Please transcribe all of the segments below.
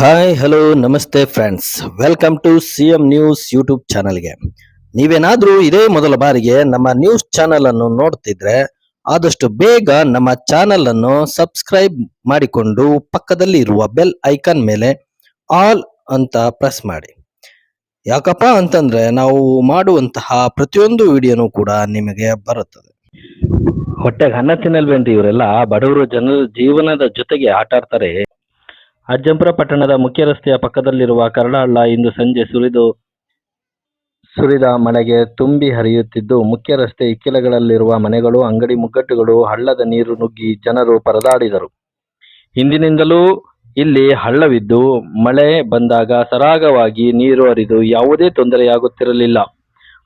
Hi hello ನಮಸ್ತೆ friends welcome to C M news YouTube ಚಾನಲ್ಗೆ ನೀವೇನಾದ್ರೂ ಇದೇ ಮೊದಲ ಬಾರಿಗೆ ನಮ್ಮ ನ್ಯೂಸ್ ಚಾನಲ್ ಅನ್ನು ನೋಡ್ತಿದ್ರೆ ಆದಷ್ಟು ಬೇಗ ನಮ್ಮ ಚಾನಲ್ ಅನ್ನು ಸಬ್ಸ್ಕ್ರೈಬ್ ಮಾಡಿಕೊಂಡು ಪಕ್ಕದಲ್ಲಿ ಇರುವ ಬೆಲ್ ಐಕಾನ್ ಮೇಲೆ ಆಲ್ ಅಂತ ಪ್ರೆಸ್ ಮಾಡಿ. ಯಾಕಪ್ಪ ಅಂತಂದ್ರೆ ನಾವು ಮಾಡುವಂತಹ ಪ್ರತಿಯೊಂದು ವಿಡಿಯೋನು ಕೂಡ ನಿಮಗೆ ಬರುತ್ತದೆ. ಹೊಟ್ಟೆಗೆ ಅನ್ನ ತಿನ್ನಲ್ವೇನ್ರಿ ಇವರೆಲ್ಲ ಬಡವರು ಜನರ ಜೀವನದ ಜೊತೆಗೆ ಆಟ ಆಡ್ತಾರೆ ಅಜ್ಜಂಪುರ ಪಟ್ಟಣದ ಮುಖ್ಯ ರಸ್ತೆಯ ಪಕ್ಕದಲ್ಲಿರುವ ಕರಡಹಳ್ಳ ಇಂದು ಸಂಜೆ ಸುರಿದು, ಸುರಿದ ಮಳೆಗೆ ತುಂಬಿ ಹರಿಯುತ್ತಿದ್ದು, ಮುಖ್ಯ ರಸ್ತೆ ಇಕ್ಕೆಲಗಳಲ್ಲಿರುವ ಮನೆಗಳು, ಅಂಗಡಿ ಮುಗ್ಗಟ್ಟುಗಳು, ಹಳ್ಳದ ನೀರು ನುಗ್ಗಿ ಜನರು ಪರದಾಡಿದರು. ಹಿಂದಿನಿಂದಲೂ ಇಲ್ಲಿ ಹಳ್ಳವಿದ್ದು, ಮಳೆ ಬಂದಾಗ ಸರಾಗವಾಗಿ ನೀರು ಹರಿದು ಯಾವುದೇ ತೊಂದರೆಯಾಗುತ್ತಿರಲಿಲ್ಲ.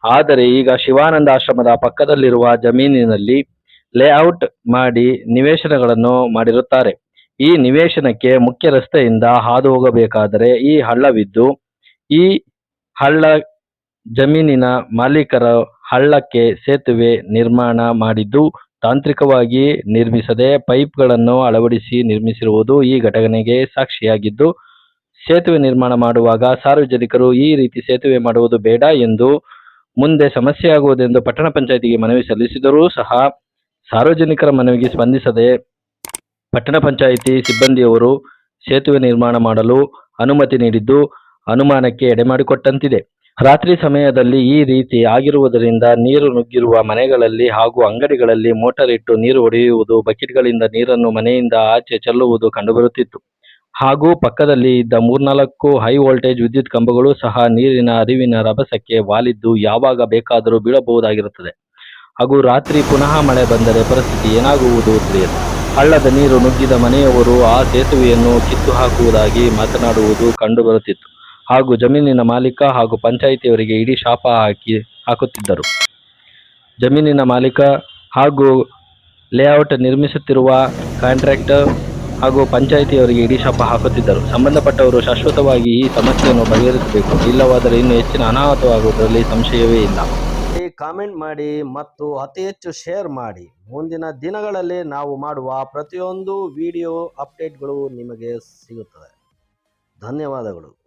ಆದರೆ ಈಗ ಶಿವಾನಂದ ಆಶ್ರಮದ ಪಕ್ಕದಲ್ಲಿರುವ ಜಮೀನಿನಲ್ಲಿ ಲೇಔಟ್ ಮಾಡಿ ನಿವೇಶನಗಳನ್ನು ಮಾಡಿರುತ್ತಾರೆ. ಈ ನಿವೇಶನಕ್ಕೆ ಮುಖ್ಯ ರಸ್ತೆಯಿಂದ ಹಾದು ಹೋಗಬೇಕಾದರೆ ಈ ಹಳ್ಳವಿದ್ದು, ಈ ಹಳ್ಳ ಜಮೀನಿನ ಮಾಲೀಕರ ಹಳ್ಳಕ್ಕೆ ಸೇತುವೆ ನಿರ್ಮಾಣ ಮಾಡಿದ್ದು, ತಾಂತ್ರಿಕವಾಗಿ ನಿರ್ಮಿಸದೆ ಪೈಪ್ಗಳನ್ನು ಅಳವಡಿಸಿ ನಿರ್ಮಿಸಿರುವುದು ಈ ಘಟನೆಗೆ ಸಾಕ್ಷಿಯಾಗಿದ್ದು, ಸೇತುವೆ ನಿರ್ಮಾಣ ಮಾಡುವಾಗ ಸಾರ್ವಜನಿಕರು ಈ ರೀತಿ ಸೇತುವೆ ಮಾಡುವುದು ಬೇಡ ಎಂದು ಮುಂದೆ ಸಮಸ್ಯೆಯಾಗುವುದೆಂದು ಪಟ್ಟಣ ಪಂಚಾಯಿತಿಗೆ ಮನವಿ ಸಲ್ಲಿಸಿದರೂ ಸಹ ಸಾರ್ವಜನಿಕರ ಮನವಿಗೆ ಸ್ಪಂದಿಸದೆ ಪಟ್ಟಣ ಪಂಚಾಯಿತಿ ಸಿಬ್ಬಂದಿಯವರು ಸೇತುವೆ ನಿರ್ಮಾಣ ಮಾಡಲು ಅನುಮತಿ ನೀಡಿದ್ದು, ಅನುಮಾನಕ್ಕೆ ಎಡೆಮಾಡಿಕೊಟ್ಟಂತಿದೆ. ರಾತ್ರಿ ಸಮಯದಲ್ಲಿ ಈ ರೀತಿ ಆಗಿರುವುದರಿಂದ ನೀರು ನುಗ್ಗಿರುವ ಮನೆಗಳಲ್ಲಿ ಹಾಗೂ ಅಂಗಡಿಗಳಲ್ಲಿ ಮೋಟಾರ್ ಇಟ್ಟು ನೀರು ಒಡೆಯುವುದು, ಬಕೆಟ್ಗಳಿಂದ ನೀರನ್ನು ಮನೆಯಿಂದ ಆಚೆ ಚೆಲ್ಲುವುದು ಕಂಡುಬರುತ್ತಿತ್ತು. ಹಾಗೂ ಪಕ್ಕದಲ್ಲಿ ಇದ್ದ ಮೂರ್ನಾಲ್ಕು ಹೈ ವೋಲ್ಟೇಜ್ ವಿದ್ಯುತ್ ಕಂಬಗಳು ಸಹ ನೀರಿನ ಅರಿವಿನ ರಭಸಕ್ಕೆ ವಾಲಿದ್ದು ಯಾವಾಗ ಬೇಕಾದರೂ ಬೀಳಬಹುದಾಗಿರುತ್ತದೆ. ಹಾಗೂ ರಾತ್ರಿ ಪುನಃ ಮಳೆ ಬಂದರೆ ಪರಿಸ್ಥಿತಿ ಏನಾಗುವುದು ತಿಳಿಯದು. ಹಳ್ಳದ ನೀರು ನುಗ್ಗಿದ ಮನೆಯವರು ಆ ಸೇತುವೆಯನ್ನು ಕಿತ್ತು ಹಾಕುವುದಾಗಿ ಮಾತನಾಡುವುದು ಕಂಡುಬರುತ್ತಿತ್ತು. ಹಾಗೂ ಜಮೀನಿನ ಮಾಲೀಕ ಹಾಗೂ ಪಂಚಾಯಿತಿಯವರಿಗೆ ಇಡೀ ಶಾಪ ಹಾಕಿ ಹಾಕುತ್ತಿದ್ದರು. ಜಮೀನಿನ ಮಾಲೀಕ ಹಾಗೂ ಲೇಔಟ್ ನಿರ್ಮಿಸುತ್ತಿರುವ ಕಾಂಟ್ರಾಕ್ಟರ್ ಹಾಗೂ ಪಂಚಾಯಿತಿಯವರಿಗೆ ಇಡೀ ಶಾಪ ಹಾಕುತ್ತಿದ್ದರು. ಸಂಬಂಧಪಟ್ಟವರು ಶಾಶ್ವತವಾಗಿ ಈ ಸಮಸ್ಯೆಯನ್ನು ಬಗೆಹರಿಸಬೇಕು. ಇಲ್ಲವಾದರೆ ಇನ್ನು ಹೆಚ್ಚಿನ ಅನಾಹುತವಾಗುವುದರಲ್ಲಿ ಸಂಶಯವೇ ಇಲ್ಲ. ಕಾಮೆಂಟ್ ಮಾಡಿ ಮತ್ತು ಅತಿ ಹೆಚ್ಚು ಶೇರ್ ಮಾಡಿ. ಮುಂದಿನ ದಿನಗಳಲ್ಲಿ ನಾವು ಮಾಡುವ ಪ್ರತಿಯೊಂದು ವಿಡಿಯೋ ಅಪ್ಡೇಟ್ಗಳು ನಿಮಗೆ ಸಿಗುತ್ತದೆ ಧನ್ಯವಾದಗಳು.